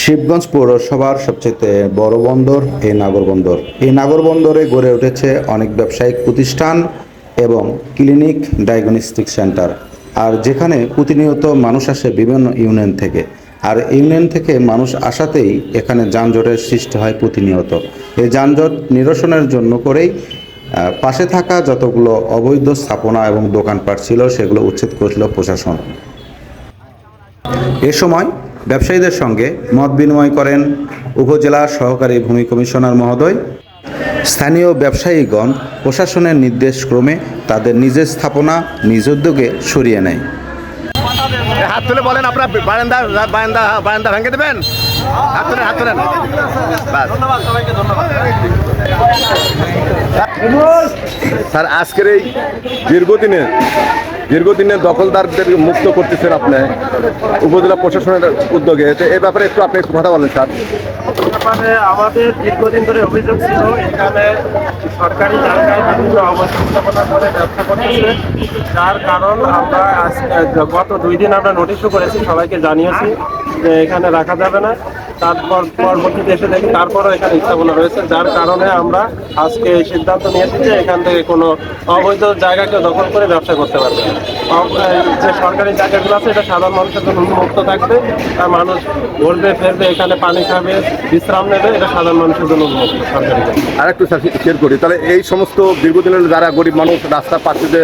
শিবগঞ্জ পৌরসভার সবচেয়ে বড় বন্দর এই নাগর বন্দর। এই নাগর বন্দরে গড়ে উঠেছে অনেক ব্যবসায়িক প্রতিষ্ঠান এবং ক্লিনিক ডায়াগনস্টিক সেন্টার। আর যেখানে প্রতিনিয়ত মানুষ আসে বিভিন্ন ইউনিয়ন থেকে। আর ইউনিয়ন থেকে মানুষ আসাতেই এখানে যানজটের সৃষ্টি হয় প্রতিনিয়ত। এই যানজট নিরসনের জন্য করেই পাশে থাকা যতগুলো অবৈধ স্থাপনা এবং দোকানপাট ছিল সেগুলো উচ্ছেদ করছিল প্রশাসন। এ সময় ব্যবসায়ীদের সঙ্গে মত বিনিময় করেন উপজেলা সহকারী ভূমি কমিশনার মহোদয়। স্থানীয় ব্যবসায়ীগণ প্রশাসনের নির্দেশক্রমে তাদের নিজের স্থাপনা, নিজ উদ্যোগে সরিয়ে নেয়। হাত তুলে বলেন, আপনার বারান্দা বারান্দা বারান্দা ভেঙে দেবেন? হাত তুলেন হাত তুলেন। স্যার, আজকের এই দীর্ঘদিনে দীর্ঘদিনের দখলদারদের মুক্ত করতেছেন আপনি উপজেলা প্রশাসনের উদ্যোগে। তো এই ব্যাপারে একটু আপনি কথা বলেন, স্যার। মানে আমাদের দীর্ঘদিন ধরে অভিযোগ ছিল, এখানে সরকারি জায়গায় বিভিন্ন অবস্থাপনা করে ব্যবসা করতেছে। যার কারণ আমরা গত দুই দিন আমরা নোটিশও করেছি, সবাইকে জানিয়েছি যে এখানে রাখা যাবে না। তারপর পরবর্তীতে এসে দেখি তারপরও এখানে স্থাপনা রয়েছে, যার কারণে আমরা আজকে এই সিদ্ধান্ত নিয়েছি যে এখান থেকে কোনো অবৈধ জায়গাকে দখল করে ব্যবসা করতে পারবে। যে সরকারি জায়গাগুলো আছে, এটা সাধারণ মানুষের জন্য উন্মুক্ত থাকবে আর মানুষ ঘুরবে, ফেরবে, এখানে পানি খাবে, বিশ্রাম নেবে, এটা সাধারণ মানুষের জন্য উন্মুক্ত সরকারি আর একটু করি তাহলে এই সমস্ত দীর্ঘদিনের যারা গরিব মানুষ, রাস্তা পাশে যে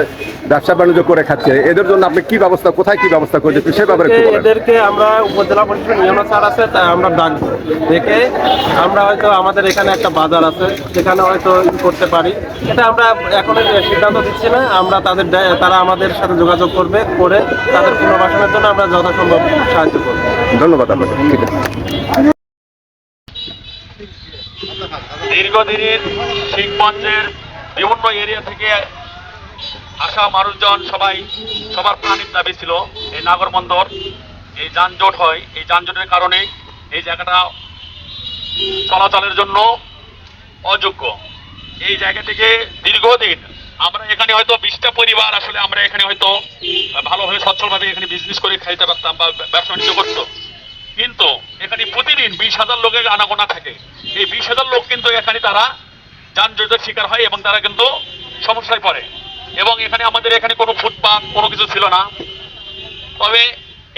ব্যবসা বাণিজ্য করে খাচ্ছে এদের জন্য আপনি কি ব্যবস্থা কোথায় কি ব্যবস্থা করেছে সে ব্যাপারে এদেরকে আমরা উপজেলা পরিষদ নিয়মা স্যার আছে তাই আমরা ডাকবো। দেখে আমরা হয়তো আমাদের এখানে একটা বাজার আছে সেখানে হয়তো করতে পারি। এটা আমরা এখন সিদ্ধান্ত দিচ্ছি না আমরা তাদের তারা আমাদের সাথে যোগাযোগ করবে করে তাদের পুনর্বাসনের জন্য আমরা যথাসম্ভব সাহায্য করব। ধন্যবাদ আপনাকে ঠিক আছে। দীর্ঘদিনের শিখগঞ্জের বিভিন্ন এরিয়া থেকে আসা মানুষজন সবাই সবার প্রাণীর দাবি ছিল, এই নাগরবন্দর এই যানজট হয়, এই যানজটের কারণে এই জায়গাটা চলাচলের জন্য অযোগ্য। এই জায়গা থেকে দীর্ঘদিন আমরা এখানে হয়তো বিশটা পরিবার আসলে আমরা এখানে হয়তো ভালোভাবে, সচ্ছলভাবে এখানে বিজনেস করে খাইতে পারতাম বা ব্যবসা বাণিজ্য করতো। কিন্তু এখানে প্রতিদিন বিশ হাজার লোকের আনাগোনা থাকে। এই বিশ হাজার লোক কিন্তু এখানে তারা যানজটের শিকার হয় এবং তারা কিন্তু সমস্যায় পড়ে। এবং এখানে আমাদের এখানে কোনো ফুটপাথ কোনো কিছু ছিল না। তবে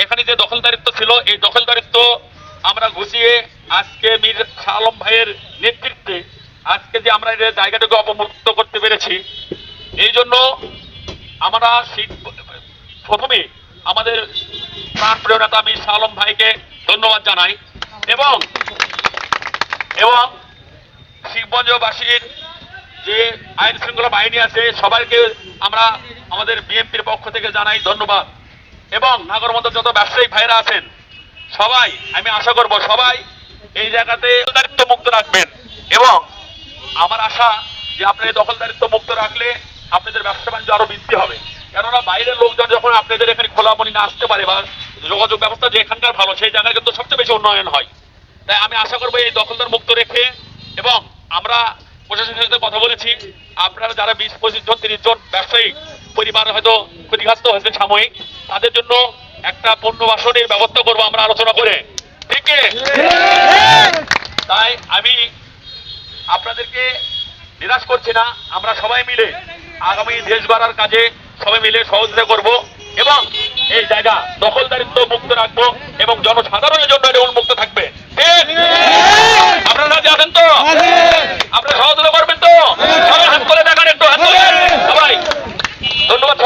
এখানে যে দখলদারিত্ব ছিল, এই দখলদারিত্ব আমরা ঘুষিয়ে আজকে মীর আলম ভাইয়ের নেতৃত্বে আজকে যে আমরা এই জায়গাটাকে অপমুক্ত করতে পেরেছি, এই জন্য আমরা প্রথমে আমাদের প্রাণ প্রিয় নেতা মীর আলম ভাইকে ধন্যবাদ জানাই। এবং এবং শিবগঞ্জবাসীর যে আইন শৃঙ্খলা বাহিনী আছে, সবাইকে আমরা আমাদের বিএনপির পক্ষ থেকে জানাই ধন্যবাদ। এবং নাগরমন্দ যত ব্যবসায়ী ভাইরা আছেন, সবাই, আমি আশা করব সবাই এই জায়গাতে দায়িত্ব মুক্ত রাখবেন। এবং আমার আশা যে আপনি দখলদারিত্ব মুক্ত রাখলে আপনাদের ব্যবসা বাণিজ্য আরও বৃদ্ধি হবে। কেননা বাইরের লোকজন যখন আপনাদের এখানে খোলামনি না আসতে পারে বা যোগাযোগ ব্যবস্থা যে এখানকার ভালো, সেই জায়গায় কিন্তু সবচেয়ে বেশি উন্নয়ন হয়। তাই আমি আশা করব এই দখলদার মুক্ত রেখে এবং আমরা প্রশাসনের সাথে কথা বলেছি। আপনারা যারা বিশ, পঁচিশ জন, তিরিশ জন ব্যবসায়ী, পরিবার হয়তো ক্ষতিগ্রস্ত হয়েছে সাময়িক, তাদের জন্য একটা পুনর্বাসনের ব্যবস্থা করব আমরা আলোচনা করে। ঠিক তাই আমি আপনাদেরকে নিরাশ করছি না, আমরা সবাই মিলে আগামী দেশ গড়ার কাজে সবাই মিলে সহযোগিতা করব এবং এই জায়গা দখলদারিত্ব মুক্ত রাখব এবং জনসাধারণের